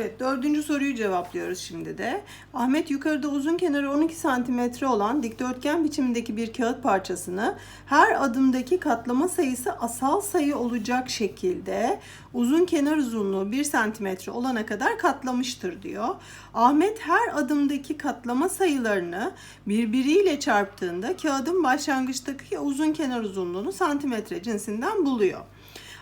Evet, dördüncü soruyu cevaplıyoruz şimdi de. Ahmet yukarıda uzun kenarı 12 santimetre olan dikdörtgen biçimindeki bir kağıt parçasını her adımdaki katlama sayısı asal sayı olacak şekilde uzun kenar uzunluğu 1 santimetre olana kadar katlamıştır diyor. Ahmet her adımdaki katlama sayılarını birbiriyle çarptığında kağıdın başlangıçtaki uzun kenar uzunluğunu santimetre cinsinden buluyor.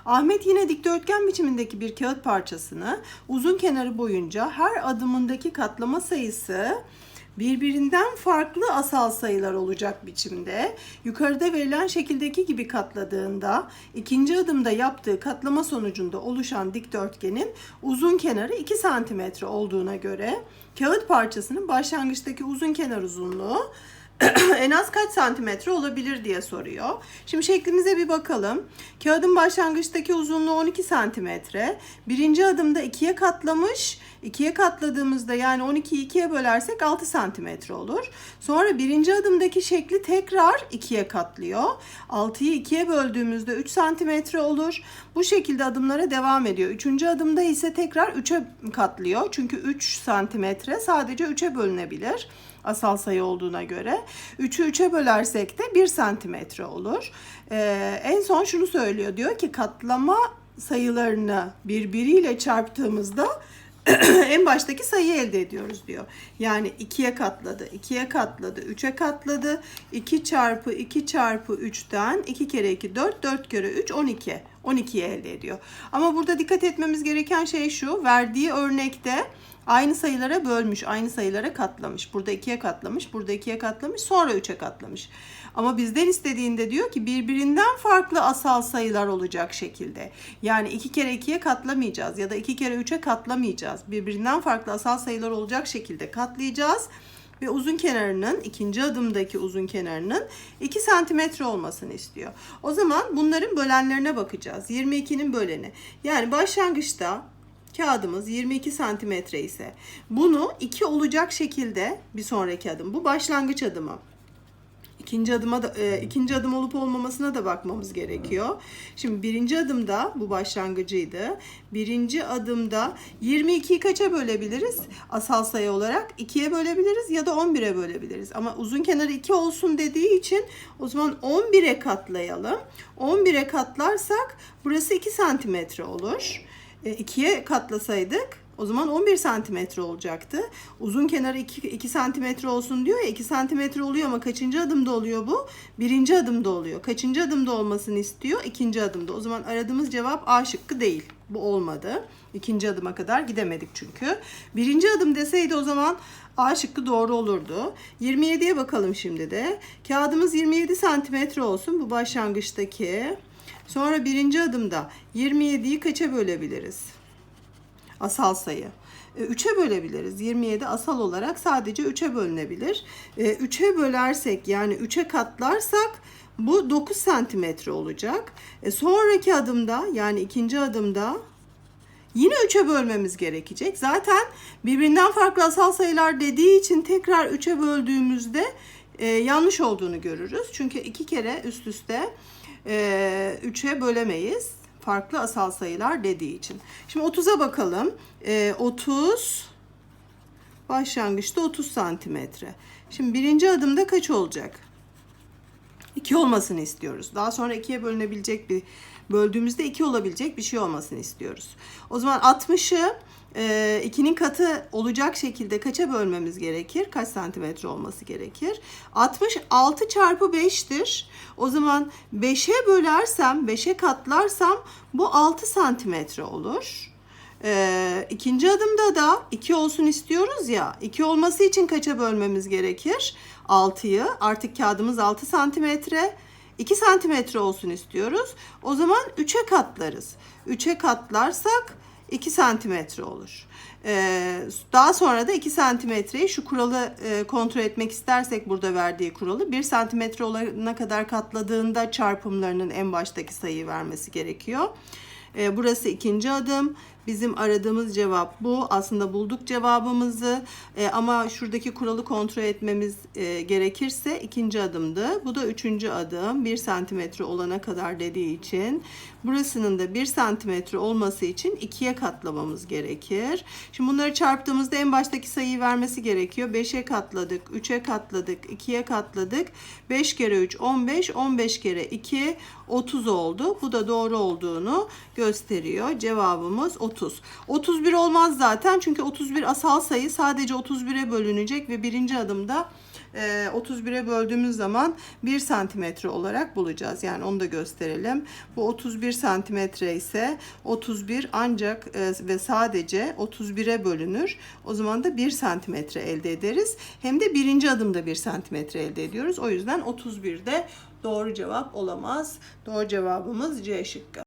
Ahmet yine dikdörtgen biçimindeki bir kağıt parçasını uzun kenarı boyunca her adımındaki katlama sayısı birbirinden farklı asal sayılar olacak biçimde yukarıda verilen şekildeki gibi katladığında ikinci adımda yaptığı katlama sonucunda oluşan dikdörtgenin uzun kenarı 2 santimetre olduğuna göre kağıt parçasının başlangıçtaki uzun kenar uzunluğu en az kaç santimetre olabilir diye soruyor. Şimdi şeklimize bir bakalım. Kağıdın başlangıçtaki uzunluğu 12 santimetre. Birinci adımda ikiye katlamış. İkiye katladığımızda yani 12'yi ikiye bölersek 6 santimetre olur. Sonra birinci adımdaki şekli tekrar ikiye katlıyor. 6'yı ikiye böldüğümüzde 3 santimetre olur. Bu şekilde adımlara devam ediyor. Üçüncü adımda ise tekrar 3'e katlıyor. Çünkü 3 santimetre sadece 3'e bölünebilir asal sayı olduğuna göre. 3'ü 3'e bölersek de 1 santimetre olur. Ee, en son şunu söylüyor. Diyor ki katlama sayılarını birbiriyle çarptığımızda en baştaki sayıyı elde ediyoruz diyor. Yani 2'ye katladı, 2'ye katladı, 3'e katladı. 2 çarpı 2 çarpı 3'ten 2 kere 2 4, 4 kere 3 12. 12'yi elde ediyor. Ama burada dikkat etmemiz gereken şey şu. Verdiği örnekte aynı sayılara bölmüş, aynı sayılara katlamış. Burada 2'ye katlamış, burada 2'ye katlamış, sonra 3'e katlamış. Ama bizden istediğinde diyor ki birbirinden farklı asal sayılar olacak şekilde. Yani 2 kere 2'ye katlamayacağız ya da 2 kere 3'e katlamayacağız. Birbirinden farklı asal sayılar olacak şekilde katlayacağız ve uzun kenarının ikinci adımdaki uzun kenarının 2 santimetre olmasını istiyor. O zaman bunların bölenlerine bakacağız. 22'nin böleni. Yani başlangıçta kağıdımız 22 santimetre ise bunu 2 olacak şekilde bir sonraki adım. Bu başlangıç adımı. İkinci adıma da, e, ikinci adım olup olmamasına da bakmamız gerekiyor. Şimdi birinci adımda bu başlangıcıydı. Birinci adımda 22'yi kaça bölebiliriz? Asal sayı olarak 2'ye bölebiliriz ya da 11'e bölebiliriz. Ama uzun kenarı 2 olsun dediği için o zaman 11'e katlayalım. 11'e katlarsak burası 2 santimetre olur. E, 2'ye katlasaydık o zaman 11 santimetre olacaktı. Uzun kenarı 2, 2 santimetre olsun diyor ya 2 santimetre oluyor ama kaçıncı adımda oluyor bu? Birinci adımda oluyor. Kaçıncı adımda olmasını istiyor? İkinci adımda. O zaman aradığımız cevap A şıkkı değil. Bu olmadı. İkinci adıma kadar gidemedik çünkü. Birinci adım deseydi o zaman A şıkkı doğru olurdu. 27'ye bakalım şimdi de. Kağıdımız 27 santimetre olsun. Bu başlangıçtaki. Sonra birinci adımda 27'yi kaça bölebiliriz? asal sayı. 3'e bölebiliriz. 27 asal olarak sadece 3'e bölünebilir. 3'e bölersek yani 3'e katlarsak bu 9 santimetre olacak. E, sonraki adımda yani ikinci adımda yine 3'e bölmemiz gerekecek. Zaten birbirinden farklı asal sayılar dediği için tekrar 3'e böldüğümüzde e, yanlış olduğunu görürüz. Çünkü iki kere üst üste e, 3'e bölemeyiz farklı asal sayılar dediği için. Şimdi 30'a bakalım. E, 30 başlangıçta 30 santimetre. Şimdi birinci adımda kaç olacak? 2 olmasını istiyoruz. Daha sonra 2'ye bölünebilecek bir böldüğümüzde 2 olabilecek bir şey olmasını istiyoruz. O zaman 60'ı 2'nin katı olacak şekilde kaça bölmemiz gerekir? Kaç santimetre olması gerekir? 66 çarpı 5'tir. O zaman 5'e bölersem, 5'e katlarsam bu 6 santimetre olur. Ee, ikinci adımda da 2 olsun istiyoruz ya. 2 olması için kaça bölmemiz gerekir? 6'yı. Artık kağıdımız 6 santimetre. 2 santimetre olsun istiyoruz. O zaman 3'e katlarız. 3'e katlarsak 2 santimetre olur. Ee, daha sonra da 2 santimetreyi şu kuralı e, kontrol etmek istersek burada verdiği kuralı 1 santimetre olana kadar katladığında çarpımlarının en baştaki sayıyı vermesi gerekiyor. Ee, burası ikinci adım. Bizim aradığımız cevap bu. Aslında bulduk cevabımızı E, ama şuradaki kuralı kontrol etmemiz e, gerekirse ikinci adımdı. Bu da üçüncü adım. 1 santimetre olana kadar dediği için. Burasının da 1 santimetre olması için ikiye katlamamız gerekir. Şimdi bunları çarptığımızda en baştaki sayıyı vermesi gerekiyor. 5'e katladık, 3'e katladık, 2'ye katladık. 5 kere 3 15, 15 kere 2 30 oldu. Bu da doğru olduğunu gösteriyor. Cevabımız 30. 31 olmaz zaten çünkü 31 asal sayı sadece 31'e bölünecek ve birinci adımda e, 31'e böldüğümüz zaman 1 santimetre olarak bulacağız. Yani onu da gösterelim. Bu 31 santimetre ise 31 ancak e, ve sadece 31'e bölünür. O zaman da 1 santimetre elde ederiz. Hem de birinci adımda 1 santimetre elde ediyoruz. O yüzden 31 de doğru cevap olamaz. Doğru cevabımız C şıkkı.